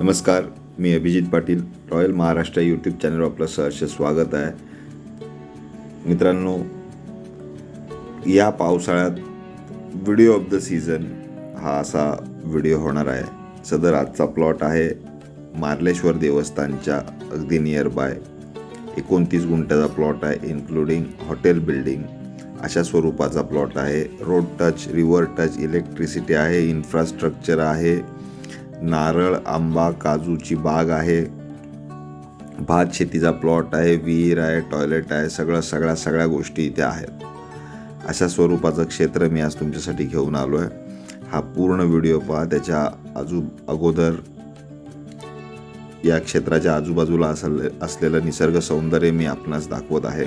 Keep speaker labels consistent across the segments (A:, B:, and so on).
A: नमस्कार मी Abhijit Patil royal Maharashtra YouTube चॅनलवर आपलं सहर्ष स्वागत आहे. मित्रांनो या पावसाळ्यात व्हिडिओ ऑफ द सीझन हा असा व्हिडिओ होणार आहे. सदर आजचा प्लॉट आहे मार्लेश्वर देवस्थानच्या अगदी नियर बाय एकोणतीस गुंठ्याचा प्लॉट आहे इन्क्लुडिंग हॉटेल बिल्डिंग अशा स्वरूपाचा प्लॉट आहे. Road touch river touch electricity आहे इन्फ्रास्ट्रक्चर आहे. नारळ आंबा काजूची बाग आहे. भात शेतीचा प्लॉट आहे विहीर आहे टॉयलेट आहे सगळं सगळ्या सगळ्या गोष्टी इथे आहेत. अशा स्वरूपाचं क्षेत्र मी आज तुमच्यासाठी घेऊन आलो आहे हा पूर्ण व्हिडिओ पहा त्याच्या आजू अगोदर या क्षेत्राच्या आजूबाजूला असले असलेलं निसर्ग सौंदर्य मी आपणास दाखवत आहे.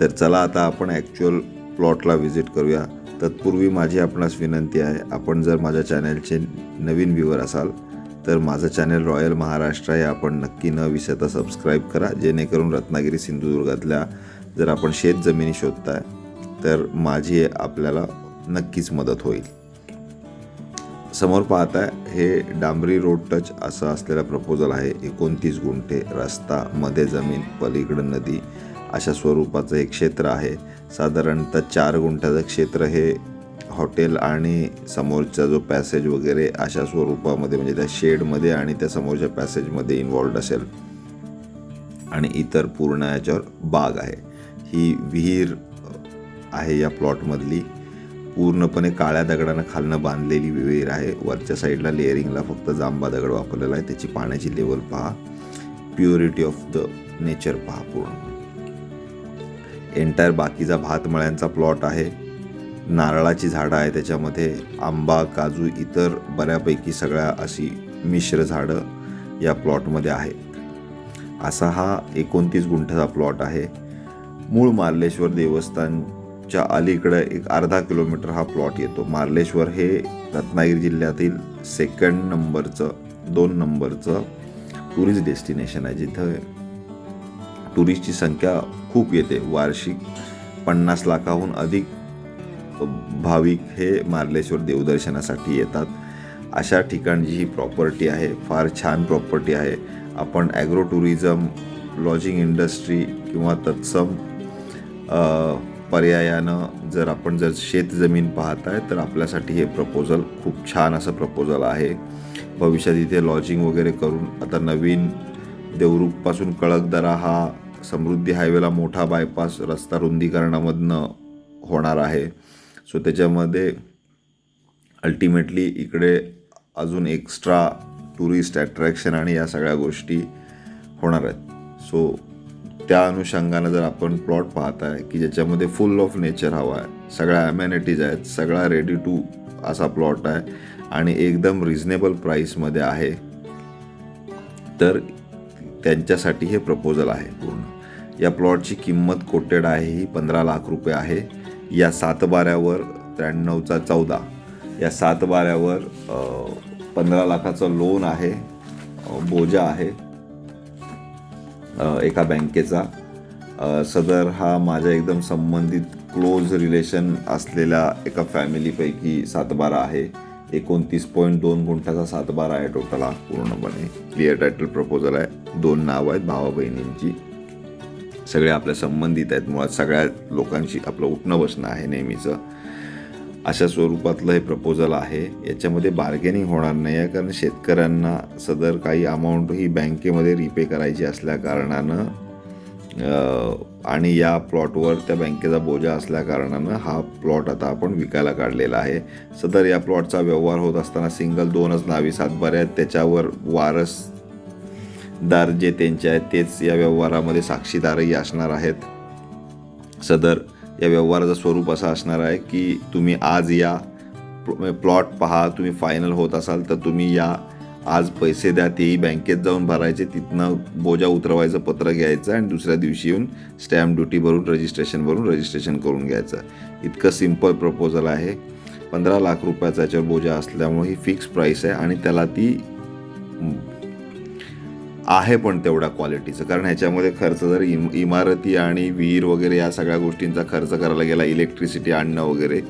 A: तर चला आता आपण ॲक्च्युअल प्लॉटला व्हिजिट करूया. तत्पूर्वी माझी आपणास विनंती आहे आपण जर माझ्या चॅनलचे नवीन व्ह्यूवर असाल तर माझं चॅनल रॉयल महाराष्ट्र हे आपण नक्की न विसरता सबस्क्राईब करा जेणेकरून रत्नागिरी सिंधुदुर्गातल्या जर आपण शेत जमिनी शोधताय तर माझी आपल्याला नक्कीच मदत होईल. समोर पाहताय हे डांबरी रोड टच असं असलेला प्रपोजल आहे एकोणतीस गुंठे रस्ता मध्ये जमीन पलीकडं नदी अशा स्वरूपाचं एक क्षेत्र आहे. साधारणतः चार गुंठ्याचं क्षेत्र हे हॉटेल आणि समोरचा जो पॅसेज वगैरे अशा स्वरूपामध्ये म्हणजे त्या शेडमध्ये आणि त्या समोरच्या पॅसेजमध्ये इन्वॉल्ड असेल. आणि इतर पूर्ण याच्यावर बाग आहे. ही विहीर आहे या प्लॉटमधली. पूर्णपणे काळ्या दगडानं खालनं बांधलेली विहीर आहे. वरच्या साईडला लेअरिंगला फक्त जांबा दगड वापरलेला आहे. त्याची पाण्याची लेवल पहा. प्युरिटी ऑफ द नेचर पहा पूर्ण. एंटायर बाकीचा भातमळ्यांचा प्लॉट आहे. नारळाची झाडं आहे त्याच्यामध्ये. आंबा काजू इतर बऱ्यापैकी सगळ्या अशी मिश्र झाडं या प्लॉटमध्ये आहेत. असा हा एकोणतीस गुंठ्याचा प्लॉट आहे. मूळ मार्लेश्वर देवस्थानच्या अलीकडे एक अर्धा किलोमीटर हा प्लॉट येतो. मार्लेश्वर हे रत्नागिरी जिल्ह्यातील सेकंड नंबरचं दोन नंबरचं टुरिस्ट डेस्टिनेशन आहे. जिथं टुरिस्टची संख्या खूप येते. वार्षिक पन्नास लाखाहून अधिक भाविक हे मार्लेश्वर देवदर्शनासाठी येतात. अशा ठिकाणची ही प्रॉपर्टी आहे. फार छान प्रॉपर्टी आहे. आपण ॲग्रो टुरिझम लॉजिंग इंडस्ट्री किंवा तत्सम पर्यायानं जर आपण जर शेतजमीन पाहत आहे तर आपल्यासाठी हे प्रपोजल खूप छान असं प्रपोजल आहे. भविष्यात इथे लॉजिंग वगैरे करून आता नवीन देवरुखपासून कळकदरा हा समृद्धी हायवेला मोठा बायपास रस्ता रुंदीकरणामधनं होणार आहे. सो त्याच्यामध्ये अल्टिमेटली इकडे अजून एक्स्ट्रा टुरिस्ट अट्रॅक्शन आणि या सगळ्या गोष्टी होणार आहेत. सो त्या अनुषंगानं जर आपण प्लॉट पाहत आहे की ज्याच्यामध्ये फुल ऑफ नेचर हवा आहे सगळ्या ॲम्युनिटीज आहेत सगळा रेडी टू असा प्लॉट आहे आणि एकदम रिझनेबल प्राईसमध्ये आहे तर त्यांच्यासाठी हे प्रपोजल आहे पूर्ण. या प्लॉटची किंमत कोटेड आहे ही पंधरा लाख रुपये आहे. या सातबाऱ्यावर त्र्याण्णवचा चौदा. या सातबाऱ्यावर पंधरा लाखाचं लोन आहे बोजा आहे एका बँकेचा. सदर हा माझ्या एकदम संबंधित क्लोज रिलेशन असलेल्या एका फॅमिलीपैकी सातबारा आहे. एकोणतीस पॉईंट दोन गुंठाचा सातबारा आहे टोटल हा पूर्णपणे. क्लिअर टायटल प्रपोजल आहे. दोन नावं आहेत भावा बहिणींची. सगळे आपल्या संबंधित आहेत. मुळात सगळ्या लोकांशी आपलं उठणं बसणं आहे नेहमीचं. अशा स्वरूपातलं हे प्रपोजल आहे. याच्यामध्ये बार्गेनिंग होणार नाही आहे कारण शेतकऱ्यांना सदर काही अमाऊंट ही बँकेमध्ये रिपे करायची असल्या कारणानं आणि या प्लॉटवर त्या बँकेचा बोजा असल्या कारणानं हा प्लॉट आता आपण विकायला काढलेला आहे. सदर या प्लॉटचा व्यवहार होत असताना सिंगल दोनच नावी सातबाऱ्या आहेत. त्याच्यावर वारस दार जे त्यांचे आहेत तेच या व्यवहारामध्ये साक्षीदारही असणार आहेत. सदर या व्यवहाराचं स्वरूप असं असणार आहे की तुम्ही आज या प्लॉट पहा तुम्ही फायनल होत असाल तर तुम्ही या. आज पैसे द्या तेही बँकेत जाऊन भरायचे तिथनं बोजा उतरवायचं पत्र घ्यायचं आणि दुसऱ्या दिवशी येऊन स्टॅम्प ड्युटी भरून रजिस्ट्रेशन भरून रजिस्ट्रेशन करून घ्यायचं. इतकं सिंपल प्रपोजल आहे. पंधरा लाख रुपयाचा याच्यावर बोजा असल्यामुळे ही फिक्स प्राईस आहे आणि त्याला ती आहे पण तेवढा क्वालिटीचं कारण ह्याच्यामध्ये खर्च जर इम इमारती आणि विहीर वगैरे या सगळ्या गोष्टींचा खर्च करायला गेला इलेक्ट्रिसिटी आणणं वगैरे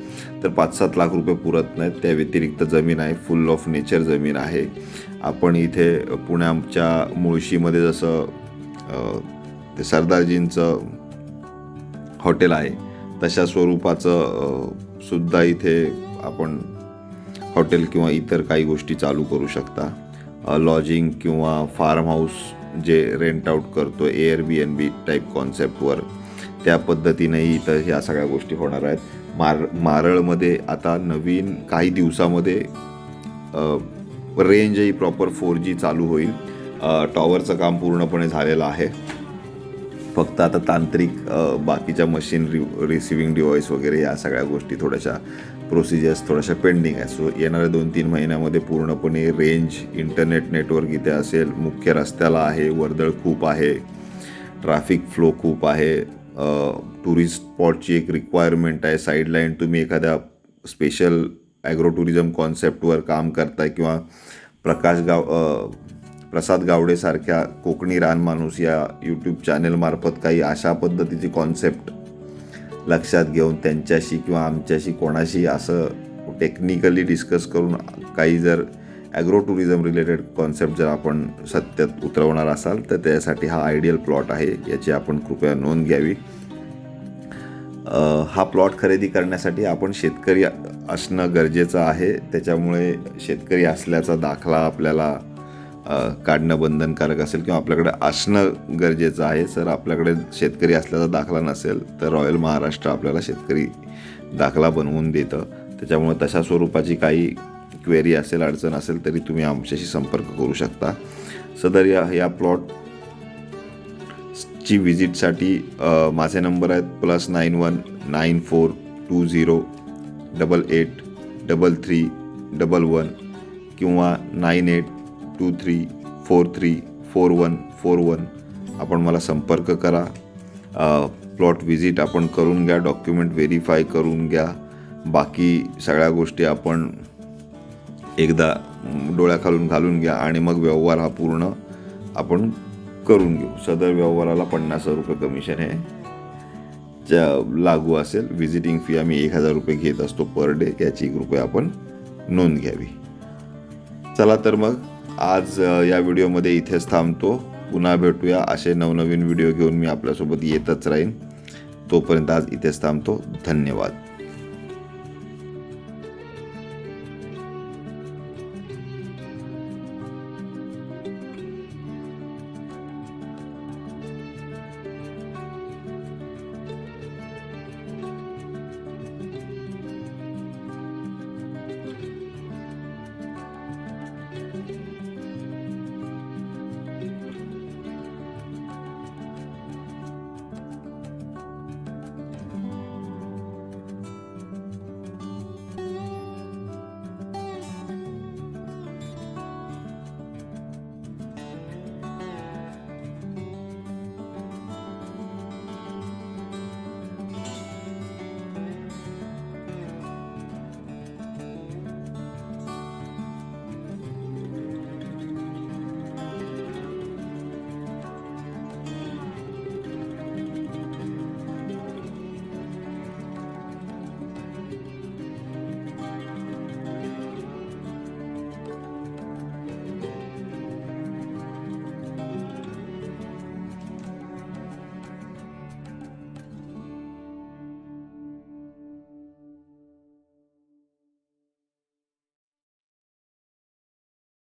A: तर पाच सात लाख रुपये पुरत नाहीत. त्या व्यतिरिक्त जमीन आहे फुल ऑफ नेचर जमीन आहे. आपण इथे पुण्याच्या मुळशीमध्ये जसं ते सरदारजींचं हॉटेल आहे तशा स्वरूपाचं सुद्धा इथे आपण हॉटेल किंवा इतर काही गोष्टी चालू करू शकता. लॉजिंग किंवा फार्म हाऊस जे रेंट आऊट करतो एअर बी एन बी टाईप कॉन्सेप्टवर त्या पद्धतीनेही इथं ह्या सगळ्या गोष्टी होणार आहेत. मार मारळमध्ये आता नवीन काही दिवसामध्ये रेंजही प्रॉपर फोर जी चालू होईल. टॉवरचं काम पूर्णपणे झालेलं आहे. फक्त आता तांत्रिक बाकीच्या मशीन रि रिसिव्हिंग डिव्हाइस वगैरे या सगळ्या गोष्टी थोड्याशा प्रोसिजर्स थोड्याशा पेंडिंग आहे सो येणाऱ्या दोन तीन महिन्यामध्ये पूर्णपणे रेंज इंटरनेट नेटवर्क इथे असेल. मुख्य रस्त्याला आहे वर्दळ खूप आहे ट्रॅफिक फ्लो खूप आहे टुरिस्ट स्पॉटची एक रिक्वायरमेंट आहे. साईडलाईन तुम्ही एखाद्या स्पेशल ॲग्रो टुरिझम कॉन्सेप्टवर काम करताय किंवा प्रकाश गाव प्रसाद गावडेसारख्या कोकणी रान माणूस या यूट्यूब चॅनेलमार्फत काही अशा पद्धतीची कॉन्सेप्ट लक्षात घेऊन त्यांच्याशी किंवा आमच्याशी कोणाशी असं टेक्निकली डिस्कस करून काही जर ॲग्रो टुरिझम रिलेटेड कॉन्सेप्ट जर आपण सत्यात उतरवणार असाल तर त्यासाठी हा आयडियल प्लॉट आहे याची आपण कृपया नोंद घ्यावी. हा प्लॉट खरेदी करण्यासाठी आपण शेतकरी असणं गरजेचं आहे. त्याच्यामुळे शेतकरी असल्याचा दाखला आपल्याला काढणं बंधनकारक असेल किंवा आपल्याकडे असणं गरजेचं आहे सर आपल्याकडे शेतकरी असल्याचा दाखला नसेल तर रॉयल महाराष्ट्र आपल्याला शेतकरी दाखला बनवून देतं. त्याच्यामुळे तशा स्वरूपाची काही क्वेरी असेल अडचण असेल तरी तुम्ही आमच्याशी संपर्क करू शकता. सदर या या प्लॉट ची व्हिजिटसाठी माझे नंबर आहेत plus nine one nine four two zero double eight double three double one किंवा nine eight two three four three four one four one आपण मला संपर्क करा. प्लॉट व्हिजिट आपण करून घ्या डॉक्युमेंट व्हेरीफाय करून घ्या. बाकी सगळ्या गोष्टी आपण एकदा डोळ्याखालून घालून घ्या आणि मग व्यवहार हा पूर्ण आपण करून घेऊ. सदर व्यवहाराला पन्नास रुपये कमिशन हे ज्या लागू असेल व्हिजिटिंग फी आम्ही एक हजार रुपये घेत असतो पर डे याची कृपया आपण नोंद घ्यावी. चला तर मग आज या व्हिडिओमध्ये इथेच थांबतो. पुन्हा भेटूया. असे नवनवीन व्हिडिओ घेऊन मी आपल्यासोबत येतच राहीन. तोपर्यंत आज इथेच थांबतो. धन्यवाद.